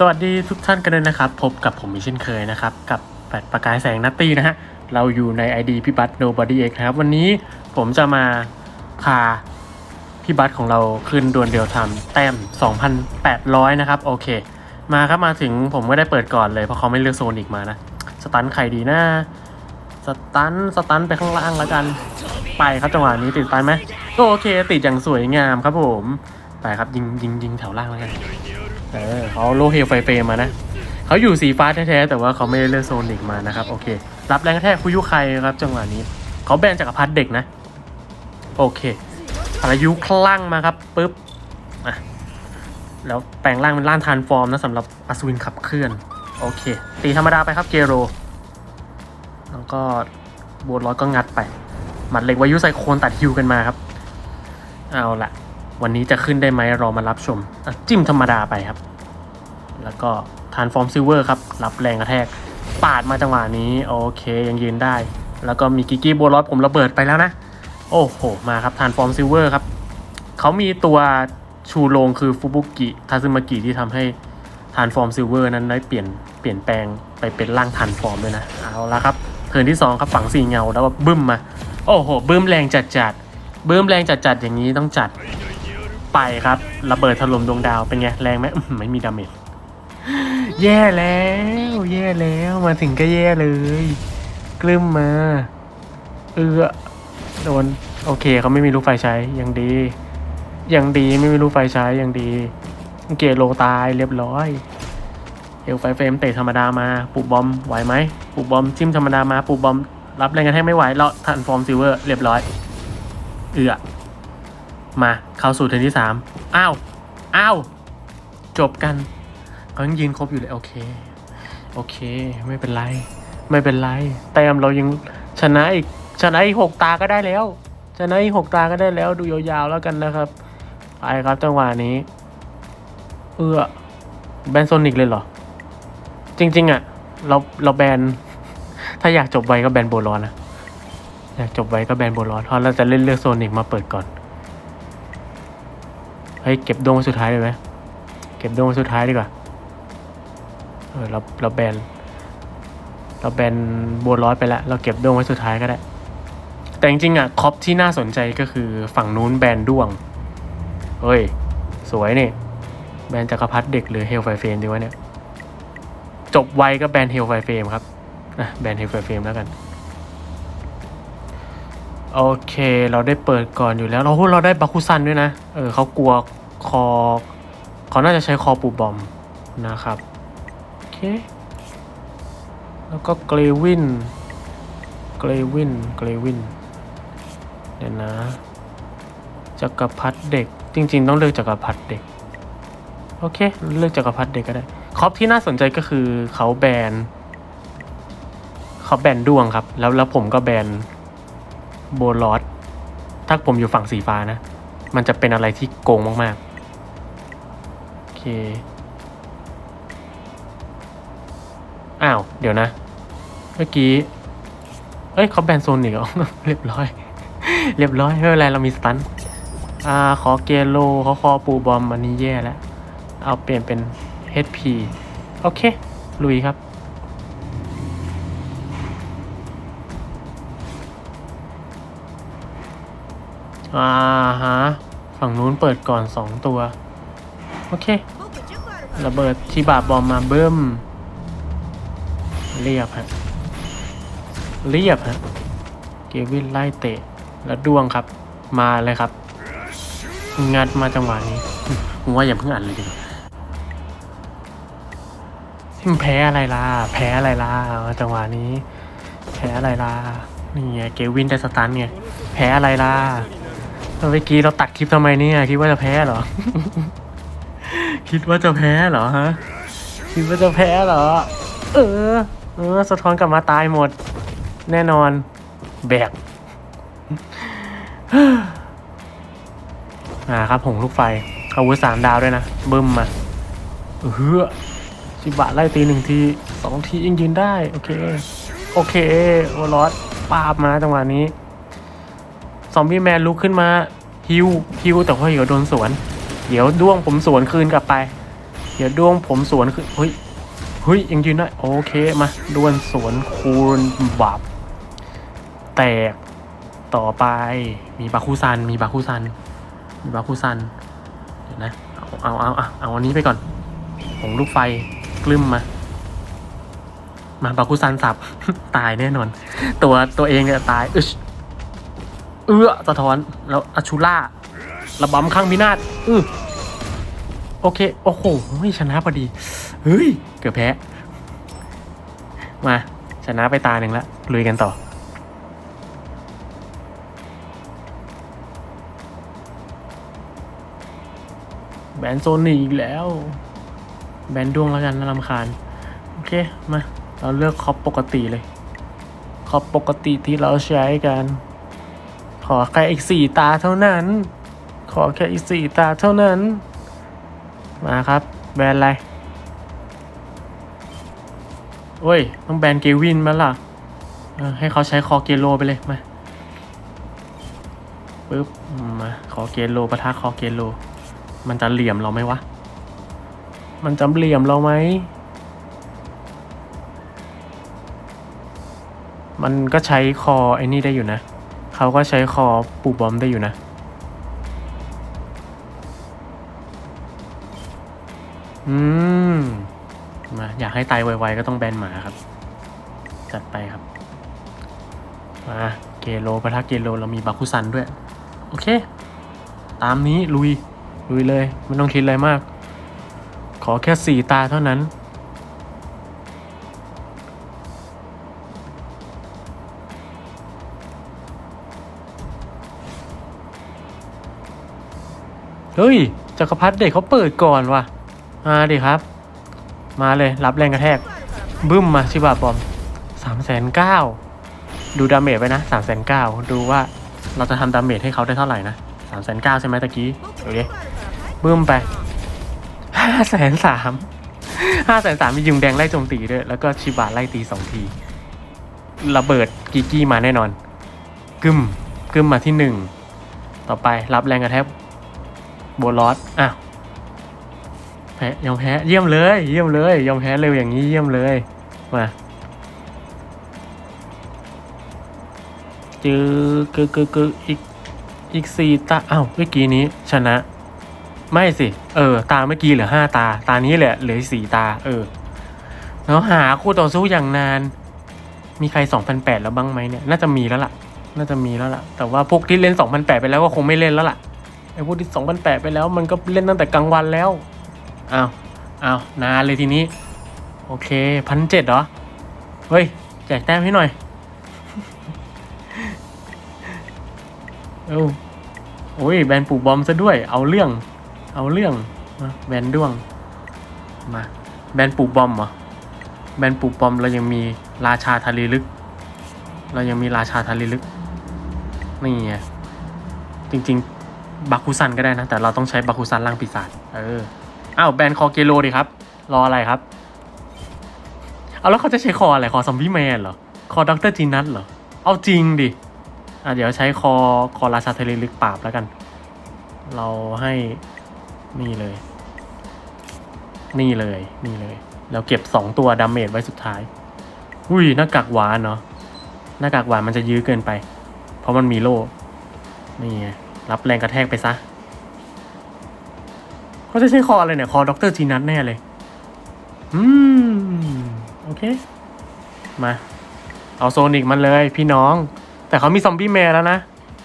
สวัสดีทุกท่านกันเลยนะครับ พบกับผมอีกเช่นเคยนะครับ กับแปดประกายแสงนัตตี้นะฮะ เราอยู่ใน ID พี่บัต Nobody X นะครับ วันนี้ผมจะมาพาพี่บัตของเราขึ้นดวลเดียวทำแต้ม 2,800 นะครับ โอเค มาครับมาถึงผมก็ได้เปิดก่อนเลย เพราะเขาไม่เลือกโซนอีกมานะ สตันใครดีนะสตันสตันไปข้างล่างแล้วกัน ไปครับจังหวะนี้ติดไปไหมโอเค ติดอย่างสวยงามครับผม ไปครับยิงยิงยิงแถวล่างแล้วกัน เออเขาโลเฮลไฟเฟรมมานะเขาอยู่สีฟ้าแท้ๆแต่ว่าเขาไม่ได้เลือกโซนิกมานะครับโอเค รับแรงกระแทกคุยุใครครับจังหวะนี้เขาแบนจักรพรรดิเด็กนะ โอเคพายุคลั่งมาครับปุ๊บอะแล้วแปลงร่างเป็นร่างทานฟอร์มนะสำหรับอัศวินขับเคลื่อน โอเค ตีธรรมดาไปครับเกโร แล้วก็บนร้อยก็งัดไป หมัดเหล็กวายุไซโคนตัดฮิวกันมาครับ เอาละ วันนี้จะขึ้นได้ไหมรอมารับชมจิ้มธรรมดาไปครับ แล้วก็ทานฟอร์มซิลเวอร์ครับ รับแรงกระแทก ปาดมาจังหวะนี้โอเคยังยืนได้ แล้วก็มีกิกกี้โบลอสผมระเบิดไปแล้วนะ โอ้โห มาครับทานฟอร์มซิลเวอร์ครับเขามีตัวชูโรงคือฟูบุกิทาซึมากิที่ทำให้ทานฟอร์มซิลเวอร์นั้นได้เปลี่ยนเปลี่ยนแปลงไปเป็นร่างทานฟอร์มด้วยนะ เอาละครับเทิร์นที่สองครับฝังสีเงาแล้วก็บึ้มมา โอ้โห บึ้มแรงจัดจัดบึ้มแรงจัดจัดอย่างนี้ต้องจัด ไปครับระเบิดถล่มดวงดาวเป็นไงแรงไหมอื้อหือไม่มีดาเมจแย่แล้ว แย่แล้วมาถึงก็แย่เลย กลืมมา เออโดนโอเคเขาไม่มีลูกไฟใช้ยังดียังดีไม่มีลูกไฟใช้ยังดี เกโลตายเรียบร้อยเอลไฟเฟรมเตะธรรมดามาปูบอมไหวไหมปูบอมจิ้มธรรมดามาปูบอมรับแรงกระแทกไม่ไหวแล้วทันฟอร์มซิลเวอร์เรียบร้อย เอือ มาเข้าสู่เทิร์นที่สามอ้าว อ้าว จบกันเขายังยืนครบอยู่เลยโอเค โอเค ไม่เป็นไร ไม่เป็นไรแต้มเรายังชนะอีกชนะอีกหกตาก็ได้แล้ว ชนะอีกหกตาก็ได้แล้วดูยาวๆแล้วกันนะครับไปครับจังหวะนี้ เอื้อแบนโซนิกเลยเหรอ จริง ๆ อะ เราเราแบน ถ้าอยากจบไวก็แบนโบลอนนะ อยากจบไวก็แบนโบลอนเพราะเราจะเล่นเลือกโซนิกมาเปิดก่อน ฮ้ยเก็บดวงไว้สุดท้ายเลยไหมเก็บดวงไว้สุดท้ายดีกว่าเออเราเราแบนเราแบนโบนร้อยไปแล้ว เราเก็บดวงไว้สุดท้ายก็ได้ แต่จริงๆอะคอปที่น่าสนใจก็คือฝั่งนู้นแบนดวงเฮ้ย สวยนี่แบนจักรพรรดิเด็กหรือเฮลไฟเฟรมดีวะเนี่ย จบไวก็แบนเฮลไฟเฟรมครับอะแบนเฮลไฟเฟรมแล้วกัน โอเค เราได้เปิดก่อนอยู่แล้ว เราเราได้บาคุซันด้วยนะ เออเขากลัว คอเขาน่าจะใช้คอปูบอมนะครับ โอเค แล้วก็เกรวิน เกรวิน เกรวิน เดี๋ยวนะจักรพรรดิเด็ก จริง ๆ ต้องเลือกจักรพรรดิเด็ก โอเค เลือกจักรพรรดิเด็กก็ได้ คอปที่น่าสนใจก็คือเขาแบนเขาแบนดวงครับ แล้วแล้วผมก็แบนโบลอสถ้าผมอยู่ฝั่งสีฟ้านะ มันจะเป็นอะไรที่โกงมาก ๆ อเคอ้าว เดี๋ยวนะ เมื่อกี้ เอ้ยเขาแบนโซนอีกเหรอ เรียบร้อย เรียบร้อย ไม่เป็นไร เรามีสตันอ่า ขอเกโลเขาคอปูบอม อันนี้แย่แล้ว เอาเปลี่ยนเป็น HP โอเค ลุยครับ อ่าฮะ ฝั่งนู้นเปิดก่อนสองตัว โอเค ระเบิดที่บาบอมมาเบิ้มเรียบฮะเรียบฮะเกวินไล่เตะแล้วดวงครับ มาเลยครับ งัดมาจังหวะนี้ผมว่าอย่าเพิ่งอ่านเลยดีกว่าแพ้อะไรล่ะ แพ้อะไรล่ะจังหวะนี้ แพ้อะไรล่ะนี่ไงเกวินได้สตันไงแพ้อะไรล่ะเมื่อกี้เราตัดคลิปทำไมเนี่ยคิดว่าจะแพ้เหรอ คิดว่าจะแพ้เหรอฮะ คิดว่าจะแพ้เหรอ เออ เออ สะท้อนกลับมาตายหมด แน่นอน แบก อ่าครับผงลูกไฟ อาวุธสามดาวด้วยนะ บึ้มมาเออชิบะไล่ตีหนึ่งทีสองทียังยืนได้ โอเค โอเคโอลอสปาบมาจังหวะนี้ ซอมบี้แมนลุกขึ้นมาฮิวฮิวแต่ว่าเดี๋ยวโดนสวน เดี๋ยวด้วงผมสวนคืนกลับไป เดี๋ยวดวงผมสวนคือเฮ้ยเฮ้ยยังยืนได้โอเคมาดวลสวนคูณบับแตกต่อไปมีบาคุซันมีบาคุซันมีบาคุซันเดี๋ยวนะเอาเอาเอาเอาเอาอันนี้ไปก่อนผงลูกไฟกลึ้มมา มาบาคุซันสับ ตายแน่นอน ตัวตัวเองเนี่ยตายอึชเอื้อสะท้อนแล้วอชูล่า ระบำข้างพินาศอือโอเค โอ้โหไม่ชนะพอดี เฮ้ย เกือบแพ้ มา ชนะไปตาหนึ่งละลุยกันต่อ แบนโซนี่อีกแล้ว แบนดวงแล้วกันน่ารำคาญ โอเค มา เราเลือกคอปปกติเลย คอปปกติที่เราใช้กัน ขอแค่อีกสี่ตาเท่านั้น ขอแค่อีกสี่ตาเท่านั้น มาครับ แบนอะไรโอ้ย ต้องแบนเกวินมาล่ะเอให้เขาใช้คอเกโลไปเลย มาปึ๊บมาขอเกโลปะทะคอเกโล มันจะเหลี่ยมเราไหมวะ มันจะเหลี่ยมเราไหม มันก็ใช้คอไอ้นี่ได้อยู่นะ เขาก็ใช้คอปูบอมได้อยู่นะ อืม มา อยากให้ตายไวๆก็ต้องแบนหมาครับ จัดไปครับ มาเกโลปะทะเกโลเรามีบาคุซันด้วย โอเค ตามนี้ลุย ลุยเลย ไม่ต้องคิดอะไรมาก ขอแค่สี่ตาเท่านั้น เฮ้ยจักรพรรดิเด็กเขาเปิดก่อนว่ะ มาดิครับ มาเลยรับแรงกระแทก บึ้มมาชิบะบอมสามแสนเก้าดูดาเมจไว้นะสามแสนเก้าดูว่าเราจะทำดาเมจให้เขาได้เท่าไหร่นะสามแสนเก้าใช่ไหมตะกี้โอเคบึ้มไปห้าแสนสามห้าแสนสามมียุงแดงไล่โจมตีด้วย แล้วก็ชิบะไล่ตีสองทีระเบิดกิกกี้มาแน่นอน กึมกึมมาที่หนึ่งต่อไปรับแรงกระแทกโบลอสอ้าว แพ้ยอมแพ้เยี่ยมเลย เยี่ยมเลย ยอมแพ้เร็วอย่างนี้เยี่ยมเลยมาจือกึกกึกกึกอีกอีกสี่ตาอ้าวเมื่อกี้นี้ชนะ ไม่สิ เออ ตาเมื่อกี้เหลือห้าตา ตานี้แหละเหลือสี่ตา เออ แล้วหาคู่ต่อสู้อย่างนาน มีใครสองพันแปดแล้วบ้างไหมเนี่ย น่าจะมีแล้วล่ะ น่าจะมีแล้วล่ะ แต่ว่าพวกที่เล่นสองพันแปดไปแล้วก็คงไม่เล่นแล้วล่ะไอ้พวกที่สองพันแปดไปแล้วมันก็เล่นตั้งแต่กลางวันแล้ว อ้าวอ้าวนานเลยทีนี้ โอเคพันเจ็ดเหรอ เฮ้ย แจกแต้มให้หน่อย เอ้าโอ้ยแบนปลูกบอมซะด้วย เอาเรื่อง เอาเรื่องมาแบนด้วง มา แบนปลูกบอมเหรอ แบนปลูกบอมเรายังมีราชาทะเลลึก เรายังมีราชาทะเลลึก นี่ไง จริง ๆ บาคุซันก็ได้นะ แต่เราต้องใช้บาคุซันล่างปีศาจ เออ อ้าวแบนคอเกโลดิครับ รออะไรครับ เอาแล้วเขาจะใช้คออะไร คอซอมบี้แมนเหรอ คอด็อกเตอร์จีนัทเหรอ เอาจริงดิ อะเดี๋ยวใช้คอคอราชาเทเลลึกปราบแล้วกัน เราให้นี่เลย นี่เลยนี่เลยแล้วเก็บสองตัวดาเมจไว้สุดท้าย อุ้ยหน้ากากหวานเนาะหน้ากากหวานมันจะยื้อเกินไป เพราะมันมีโล่นี่ไงรับแรงกระแทกไปซะ เขาจะใช้คออะไรเนี่ย คอด็อกเตอร์จีนัทแน่เลย อืม โอเค มา เอาโซนิกมันเลยพี่น้อง แต่เขามีซอมบี้แมนแล้วนะ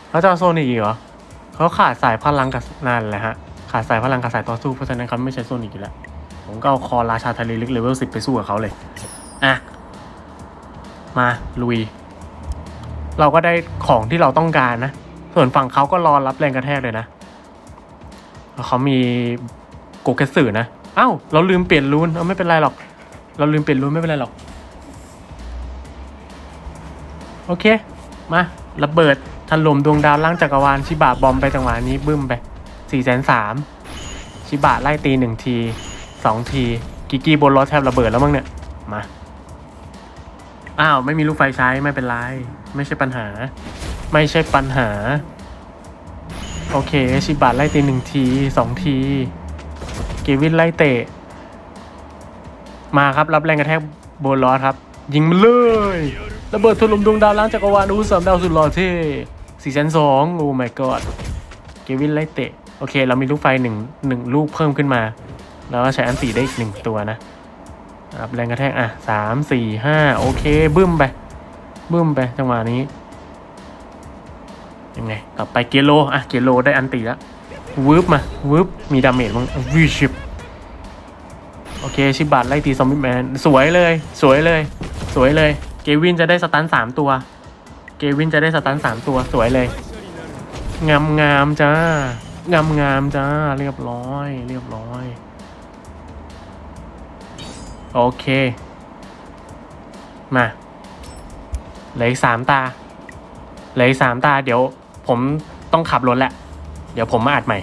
เขาจะเอาโซนิกอีกเหรอเขาขาดสายพลังกับนั่นแหละฮะ ขาดสายพลังกับสายต่อสู้เพราะฉะนั้นเขาไม่ใช้โซนิกอยู่แล้ว ผมก็เอาคอราชาทะเลลึกเลเวลสิบไปสู้กับเขาเลย อะ มาลุย เราก็ได้ของที่เราต้องการนะ ส่วนฝั่งเขาก็รอรับแรงกระแทกเลยนะ เขามีโกเกสึนะเอ้าเราลืมเปลี่ยนรูนเอาไม่เป็นไรหรอก เราลืมเปลี่ยนรูนไม่เป็นไรหรอก โอเค มาระเบิดถล่มดวงดาวล่างจักรวาลชิบะบอมไปจังหวะนี้บึ้มไปสี่แสนสามชิบะไล่ตีหนึ่งทีสองที กิกกี้บนรถแทบระเบิดแล้วมั้งเนี่ย มา อ้าว ไม่มีลูกไฟใช้ไม่เป็นไร ไม่ใช่ปัญหา ไม่ใช่ปัญหา โอเคชิบะไล่ตีหนึ่งทีสองที เกวินไล่เตะ มาครับรับแรงกระแทกโบนลอสครับ ยิงมันเลยระเบิดถล่มดวงดาวล้างจักรวาลอู้สามดาวสุดหล่อเท่สี่แสนสองโอ้ my god เกวินไล่เตะ โอเค เรามีลูกไฟหนึ่งหนึ่งลูกเพิ่มขึ้นมา แล้วก็ใช้อันตีได้อีกหนึ่งตัวนะรับแรงกระแทกอะสามสี่ห้าโอเค บึ้มไป บึ้มไปจังหวะนี้ ยังไงกลับไปเกโลอะเกโลได้อันตีแล้ววืบมาวืบมีดาเมจมั้งวิชิปโอเค ชิบาตไล่ตีซอมบี้แมน สวยเลย สวยเลย สวยเลย เกวินจะได้สตันสามตัว เกวินจะได้สตันสามตัว สวยเลย งามงามจ้างามงามจ้า เรียบร้อย เรียบร้อย โอเค มาเหลืออีกสามตาเหลืออีกสามตา เดี๋ยว ผมต้องขับรถแหละ เดี๋ยวผมมาอัดใหม่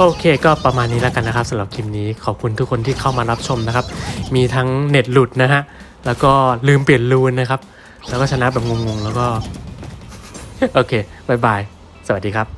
โอเคก็ประมาณนี้แล้วกันนะครับสำหรับคลิปนี้ขอบคุณทุกคนที่เข้ามารับชมนะครับ มีทั้งเน็ตหลุดนะฮะ แล้วก็ลืมเปลี่ยนรูนนะครับ แล้วก็ชนะแบบงงๆ แล้วก็ โอเคบายบาย สวัสดีครับ